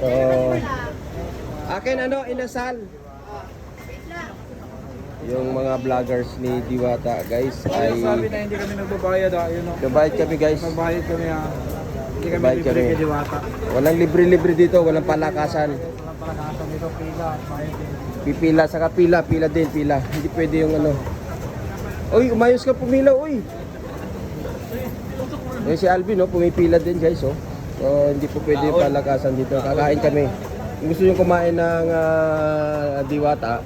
So, akin ano, inasal. Yung mga vloggers ni Diwata guys ay Sabi na hindi kami nagbabayad ah, yun o. Nabayad kami guys. Nagbayad kami ah. Hindi kami Nagbayad libre kami. kay Diwata. Walang libre-libre dito, walang palakasan. Walang pala nakasa dito pila at bayad din. Pipila, saka pila, pila din, pila. Hindi pwede yung ano. Uy, umayos ka pumila, uy. Eh, si Alvin, no, pumipila din guys, oh. So, hindi po pwede yung palakasan dito. Kakain kami. Kung gusto nyo kumain ng ah, diwata,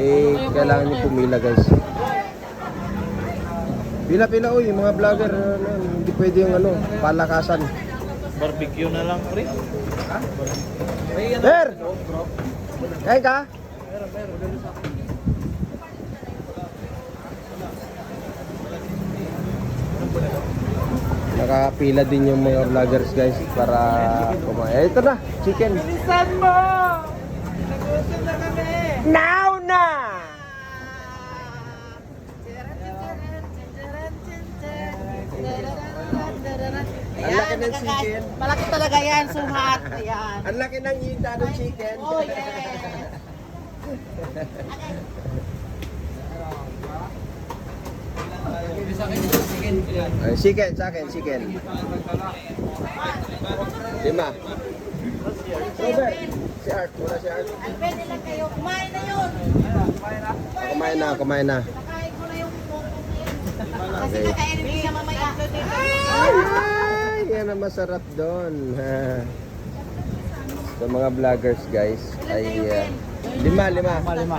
eh, kailangan nyo pumila guys. Pila, pila, uy, yung mga vlogger, ano, hindi pwede yung ano, palakasan. Barbecue na lang, pre. Ha? Sir! Kain ka? Nakapila din yung mga vloggers guys para kumain. Eh, ito na, chicken. Bilisan mo! Nagutom na kami! Now na! Ang laki ng chicken. Malaki talaga yan, sumat. Ayan. Ang laki ng hinda ng chicken. Oh, yes. Ay, chicken, sa akin, chicken. Lima. Robert, si Art, wala si Art. Ay, pwede lang kayo. Kumain na yun. Kumain na, kumain na. Nakain ko na yung photo niya. Kasi din siya mamaya. Ay, yan ang masarap doon. Sa mga vloggers guys, ay uh, lima, lima. Malima.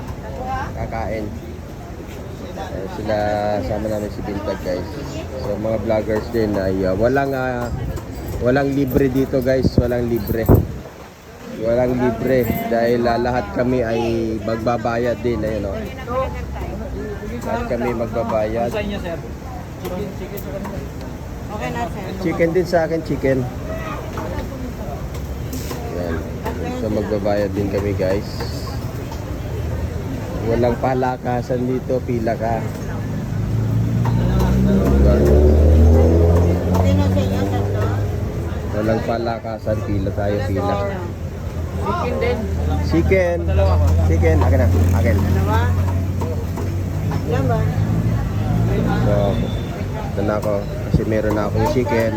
Kakain. Eh, sila, sama namin si Bintag guys. So mga vloggers din ay uh, walang uh, walang libre dito guys, walang libre. Walang libre dahil uh, lahat kami ay magbabayad din ayun oh. Lahat kami magbabayad. Okay na, sir. Chicken din sa akin, chicken. Yan. So magbabayad din kami guys. Walang palakasan dito, pila ka. Walang palakasan, pila tayo, pila. Chicken din. Chicken. Chicken, akin na, akin. So, ito na ako. Kasi meron na akong chicken.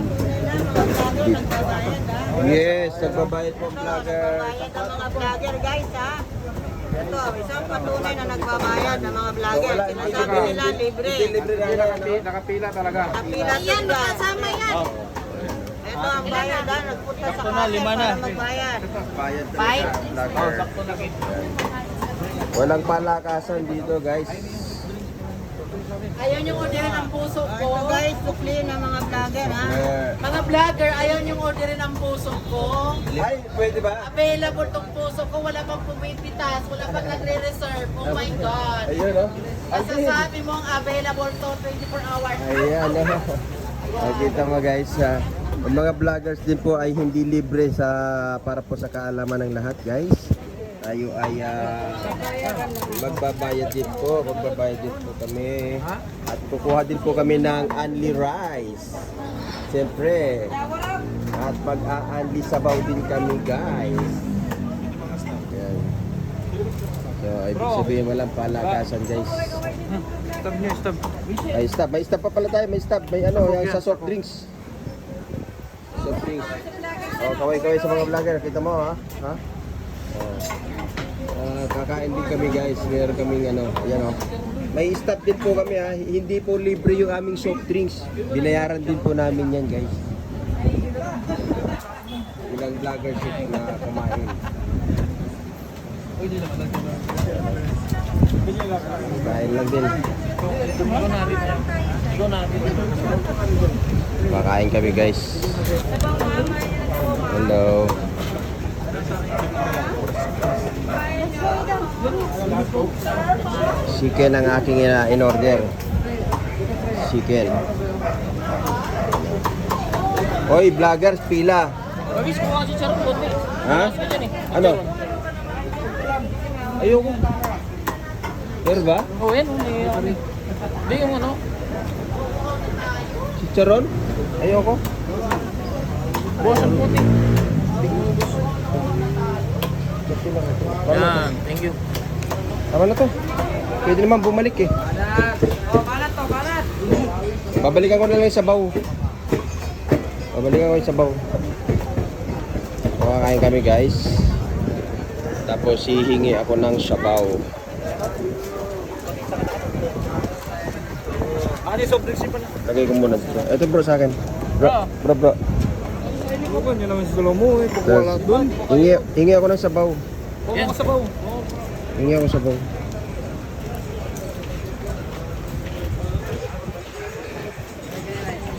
Yes, nagbabayad po vlogger. Bayad ang mga vlogger, guys, ha? Ito, isang patunay na nagbabayad ng mga vlogger. Sinasabi nila libre. Libre na Hindi, lang, nakapi- ano? nakapila talaga. Kapila yan, makasama yan. Ito ang bayad, ha? Nagpunta sa na. para magbayad. Bayad talaga, vlogger. Sakto na kit. Walang palakasan dito guys. Ayaw niyong orderin ang puso ko. Ito, guys, sukli ng mga vlogger, ha? Mga vlogger, ayaw niyong orderin ang puso ko. Ay, pwede ba? Available tong puso ko. Wala pang pumipitas. Wala pang nagre-reserve. Oh my God. Ayun, oh. Alvin. Masasabi mo ang available to 24 hours. Ayan, oh. Nakita mo guys, ang mga vloggers din po ay hindi libre sa para po sa kaalaman ng lahat guys. Tayo ay ah, magbabayad din po, magbabayad din po kami. At kukuha din po kami ng Unli Rice. Siyempre. At mag-a-unli sabaw din kami guys. Ayan. So, ibig sabihin walang palakasan guys. Stop niyo, stop. May stop, may stop pa pala tayo, may stop, may ano, yung sa soft drinks. Soft drinks. Oh, kaway-kaway sa mga vlogger, kita mo ha? Ha? Oh. Ah, kakain din kami guys, meron kaming ano, yan oh. May stop din po kami ha, hindi po libre yung aming soft drinks. Binayaran din po namin yan guys. Ilang vloggers yung na kumain. Kain lang din. Makain kami guys. Chicken ang aking in-order. Chicken. Hoy, vloggers, pila. Ha? Ano? Ayoko. Meron ba? Oh, yan. Hindi, ano. Hindi yung ano. Chicharon? Ayoko. Buwas ang puti. Yan, thank you. Tama na to. Pwede naman bumalik eh. Oh, kalat to, kalat. Babalikan ko na lang yung sabaw. Babalikan ko yung sabaw. Kumakain kami guys. Tapos hihingi ako ng sabaw. Yung soft drinks pa na? Lagay ko muna dito. Ito bro sa akin. Bro, bro, bro. Ako, yun naman si Salomo eh. Kukuha doon. Hingi, hingi ako ng sabaw. Oo, mga sabaw. Hingi ako ng sabaw.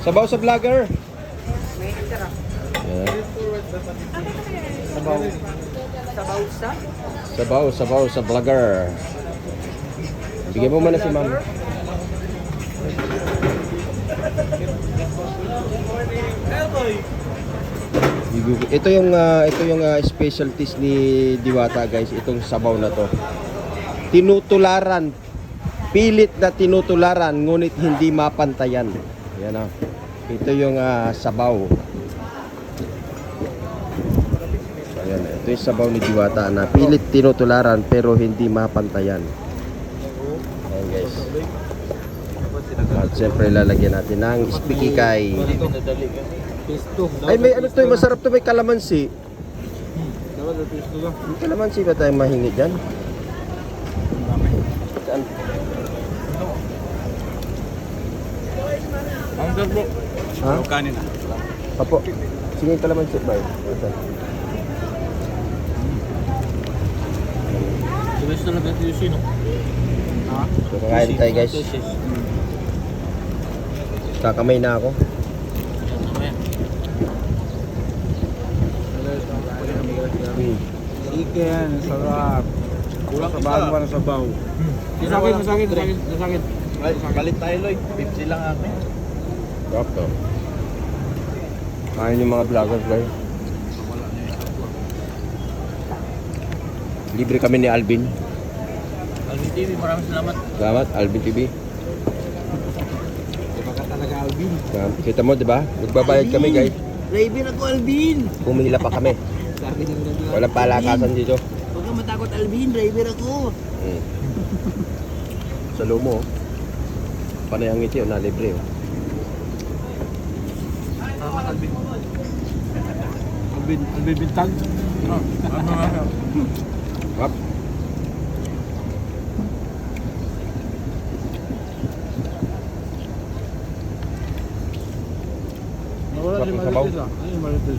Sabaw sa vlogger. Yan. Sabaw sa? Sabaw, sabaw sa vlogger. Bigyan mo muna si ma'am. Ito yung ah, ito yung ah, specialties ni Diwata guys, itong sabaw na to. Tinutularan. Pilit na tinutularan ngunit hindi mapantayan. Yan ah. Ito yung ah, sabaw. Ayan, ito yung sabaw ni Diwata na pilit tinutularan pero hindi mapantayan. Ayan guys. At siyempre lalagyan natin ng spikikay. Pesto. Ay may ano to, masarap to, may kalamansi. Dapat na pesto lang. May kalamansi ba tayo mahingi dyan? Saan? Ang bro. Ha? Kanin na. Apo. Sige, kalamansi ba? Ito. The best talaga yung sino. Ha? So, kakain tayo guys. Kakamay na ako. Chicken, sarap. Kulang sabaw pa na sabaw. Sa akin, sa akin, sa akin, sa akin. Balit tayo, Loy. 50 lang akin. Sarap to. Kain yung mga vloggers guys. Libre kami ni Alvin. Alvin TV, maraming salamat. Salamat, Alvin TV. Iba ka talaga, Alvin. Kita mo, di ba? Nagbabayad kami, guys. Raven ako, Alvin. Pumila pa kami. Sabi ng Walang palakasan dito. Huwag ka matakot, Alvin. Raven ako. Hmm. Sa lumo, oh. panay ang ngiti, oh, na libre. Oh. Salamat, Alvin. Alvin, Alvin Bintag. Ah, ano nga. Hap. Nawala Sarap si ng